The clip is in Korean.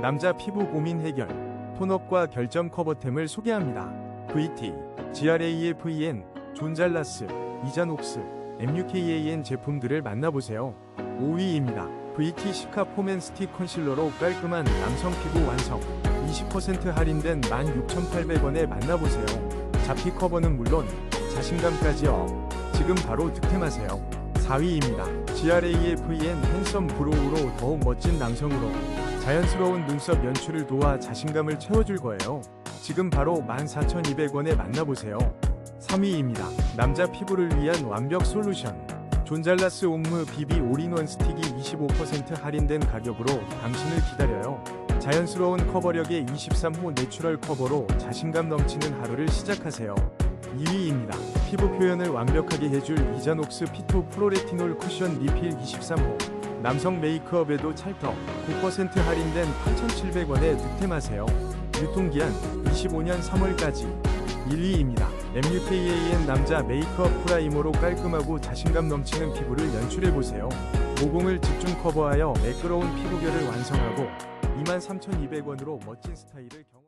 남자 피부 고민 해결, 톤업과 결점 커버템을 소개합니다. VT, GRAFEN, 존잘라스, 이자녹스, MUKAN 제품들을 만나보세요. 5위입니다. VT 시카 포맨 스틱 컨실러로 깔끔한 남성 피부 완성. 20% 할인된 16,800원에 만나보세요. 잡티 커버는 물론 자신감까지요. 지금 바로 득템하세요. 4위입니다. GRAFEN 핸섬 브로우로 더욱 멋진 남성으로 자연스러운 눈썹 연출을 도와 자신감을 채워줄 거예요. 지금 바로 14,200원에 만나보세요. 3위입니다. 남자 피부를 위한 완벽 솔루션. 존잘라스 옥무 비비 올인원 스틱이 25% 할인된 가격으로 당신을 기다려요. 자연스러운 커버력의 23호 내추럴 커버로 자신감 넘치는 하루를 시작하세요. 2위입니다. 피부 표현을 완벽하게 해줄 이자녹스 피토 프로레티놀 쿠션 리필 23호. 남성 메이크업에도 찰떡 9% 할인된 8,700원에 득템하세요. 유통기한 25년 3월까지 1위입니다. MUKAN 남자 메이크업 프라이머로 깔끔하고 자신감 넘치는 피부를 연출해보세요. 모공을 집중 커버하여 매끄러운 피부결을 완성하고 23,200원으로 멋진 스타일을 경...